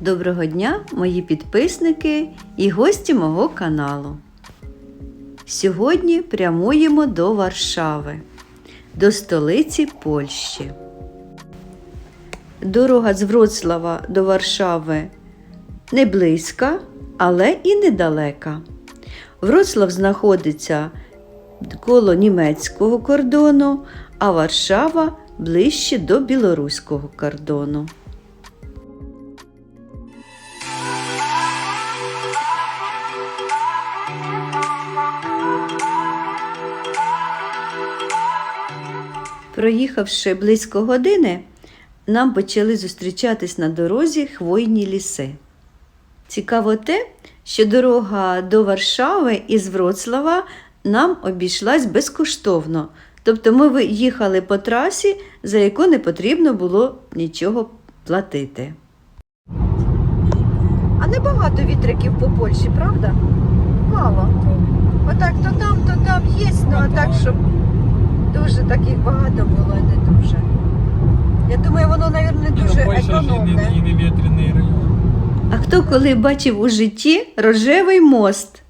Доброго дня, мої підписники і гості мого каналу. Сьогодні прямуємо до Варшави, до столиці Польщі. Дорога з Вроцлава до Варшави не близька, але і недалека. Вроцлав знаходиться коло німецького кордону, а Варшава ближче до білоруського кордону. Проїхавши близько години, нам почали зустрічатись на дорозі хвойні ліси. Цікаво те, що дорога до Варшави із Вроцлава нам обійшлась безкоштовно. Тобто ми їхали по трасі, за яку не потрібно було нічого платити. А небагато вітриків по Польщі, правда? Мало. Отак то там, то там є, ну а так, щоб дуже таких багато було, не дуже. Я думаю, воно, мабуть, не дуже економне. А хто коли бачив у житті рожевий мост?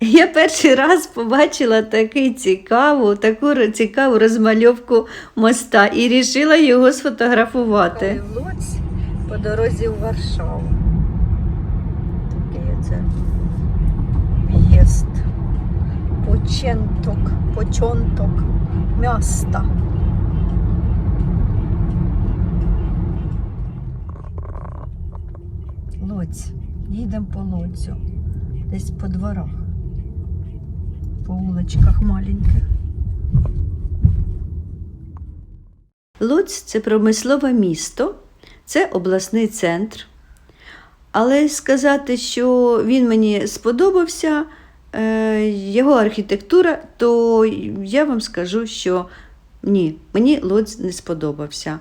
Я перший раз побачила такий цікаву, таку цікаву розмальовку моста і вирішила його сфотографувати. В Луць по дорозі в Варшаву. Такий оце в'їзд. Поченток, почонток міста. Лоць. Їдемо по лоцю. Десь по дворах. По вуличках маленьких. Луць це промислове місто, це обласний центр. Але сказати, що він мені сподобався, його архітектура, то я вам скажу, що ні, мені Луць не сподобався.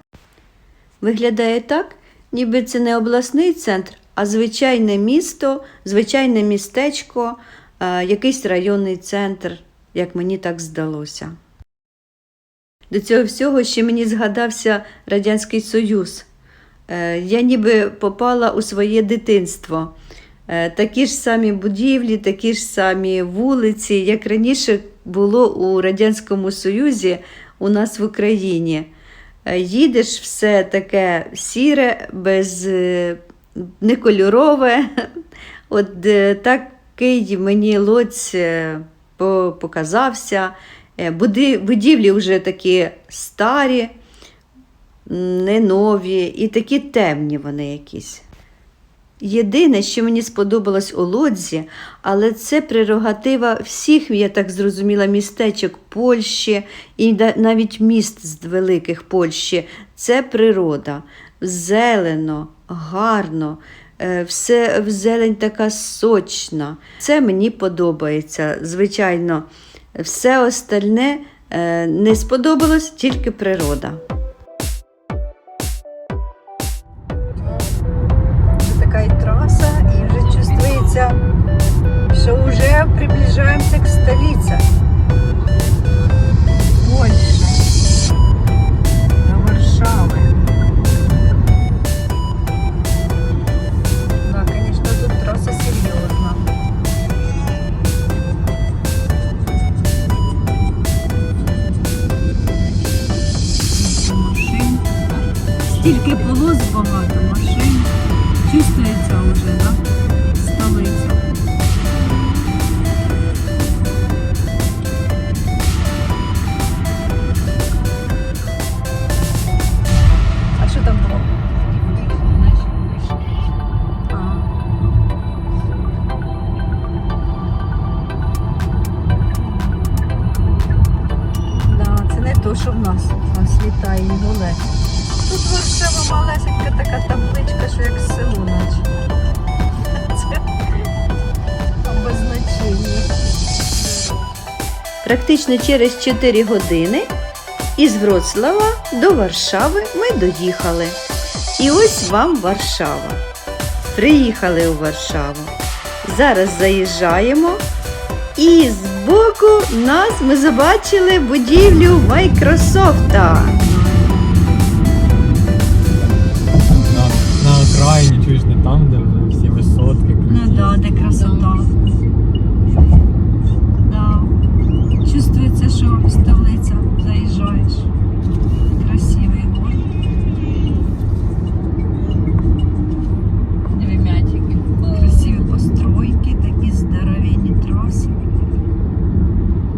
Виглядає так, ніби це не обласний центр, а звичайне місто, звичайне містечко, е, якийсь районний центр, як мені так здалося. До цього всього ще мені згадався Радянський Союз. Е, Я ніби попала у своє дитинство. Е, Такі ж самі будівлі, такі ж самі вулиці, як раніше було у Радянському Союзі у нас в Україні. Е, Їдеш все таке сіре, без е, некольорове. От такий мені лоць показався. Будівлі вже такі старі, не нові і такі темні вони якісь. Єдине, що мені сподобалось у Лодзі, але це прерогатива всіх, я так зрозуміла, містечок Польщі і навіть міст з великих Польщі це природа. Зелено, гарно, е, все зелень така сочна. Це мені подобається. Звичайно, все остальне е, не сподобалось, тільки природа. То, що в нас. У нас літає голе. Тут Варшава малесенька така табличка, що як село наче. Це обозначення. Практично через 4 години із Вроцлава до Варшави ми доїхали. І ось вам Варшава. Приїхали у Варшаву. Зараз заїжджаємо. І збоку нас ми побачили будівлю Майкрософта.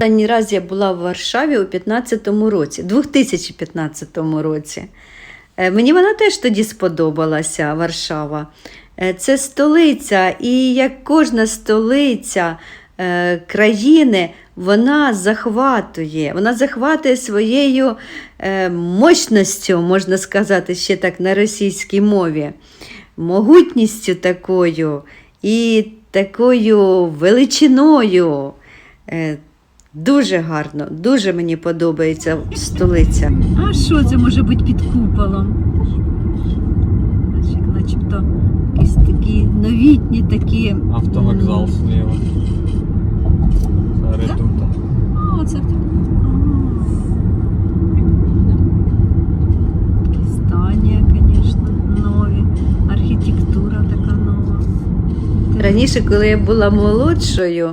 Останній раз я була в Варшаві у 15-му році, 2015 році. Е, Мені вона теж тоді сподобалася, Варшава. Е, Це столиця, і як кожна столиця е, країни, вона захватує. Вона захватує своєю мощністю, можна сказати, ще так на російській мові, могутністю такою і такою величиною. Дуже гарно, дуже мені подобається столиця. А що це може бути під куполом? Наче- Начебто якісь такі новітні такі. Автовокзал м, слева. Це редута. А, оце так. Здання, звісно, нові. Архітектура така нова. Раніше, коли я була молодшою,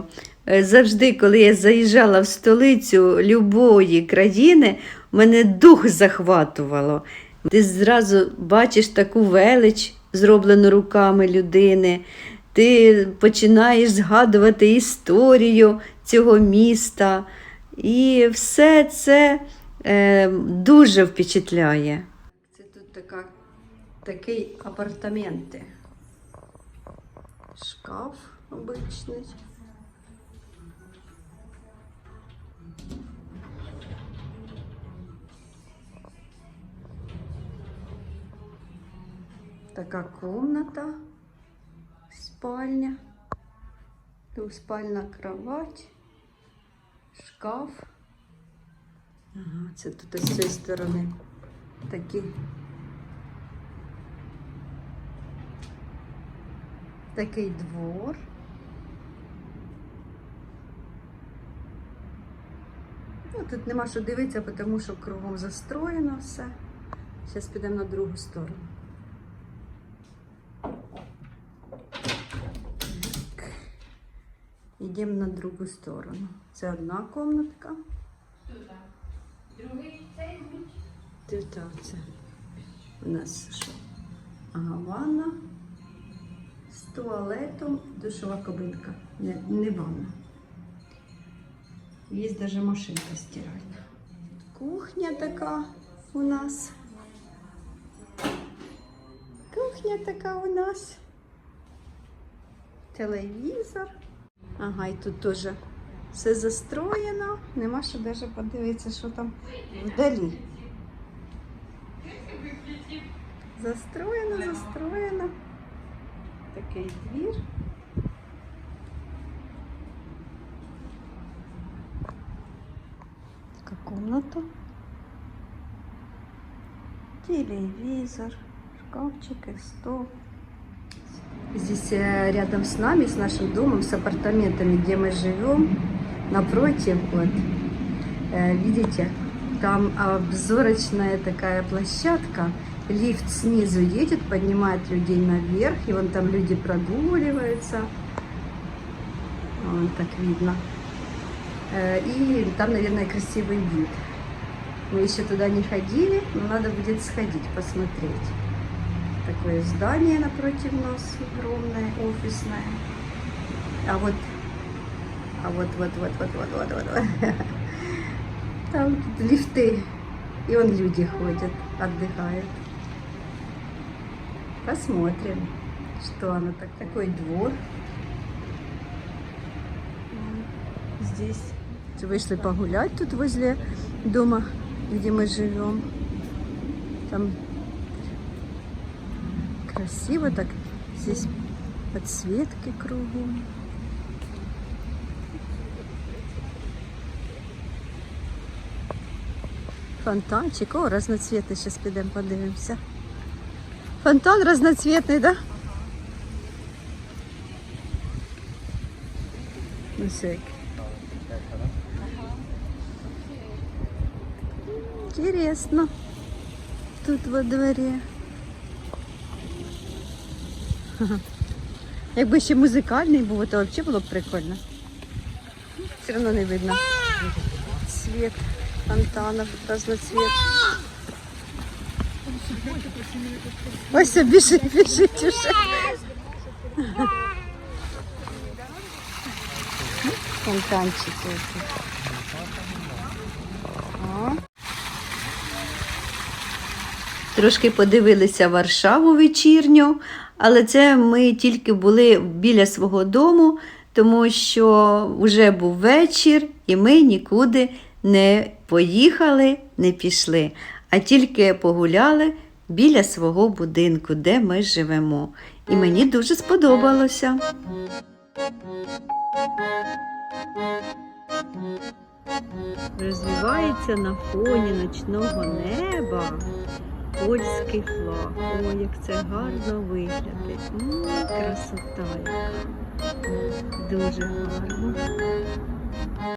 завжди, коли я заїжджала в столицю любої країни, мене дух захватувало. Ти зразу бачиш таку велич, зроблену руками людини. Ти починаєш згадувати історію цього міста. І все це е, дуже впечатляє. Це тут така, такий апартаменти. Шкаф обичний. Така комната, спальня, двуспальна кровать, шкаф. Ага, це тут з цієї сторони такі. Такий двор. Ну, тут нема що дивитися, тому що кругом застроєно все. Зараз підемо на другу сторону. Йдемо на другу сторону. Це одна комнатка. Другий цей. Тут це у нас що? Ага, ванна з туалетом, душова кабинка. Не, не ванна. Є навіть машинка стиральна. Кухня така у нас. Кухня така у нас. Телевізор. Ага, і тут теж все застроєно. Нема що навіть подивитися, що там вдалі. Застроєно, застроєно. Такий двір. Така комната. Телевизор, шкафчики, стол. Здесь э, рядом с нами, с нашим домом, с апартаментами, где мы живем, напротив, вот, э, видите, там обзорочная такая площадка, лифт снизу едет, поднимает людей наверх, и вон там люди прогуливаются, вон так видно. Э, И там, наверное, красивый вид. Мы еще туда не ходили, но надо будет сходить, посмотреть. Такое здание напротив нас, огромное, офисное. А вот, а вот, вот, вот, вот, вот, вот, вот, вот. Там тут лифты. И вон люди ходят, отдыхают. Посмотрим, что оно так. Такой двор. Здесь вышли погулять тут возле дома, где мы живем. Там красиво так. Здесь подсветки кругом. Фонтанчик. О, разноцветный. Сейчас підемо подивимося. Фонтан разноцветный, да? Ну. Интересно. Тут во дворе. Якби ще музикальний був, то взагалі було б прикольно. Все одно не видно. Світ фонтанов, разноцвет. Ось біжить, біжить уже. Фонтанчики. Трошки подивилися Варшаву вечірню, але це ми тільки були біля свого дому, тому що вже був вечір, і ми нікуди не поїхали, не пішли, а тільки погуляли біля свого будинку, де ми живемо. І мені дуже сподобалося. Розвивається на фоні ночного неба польський флаг. Ой, як це гарно виглядає. М, красота яка. Дуже гарно.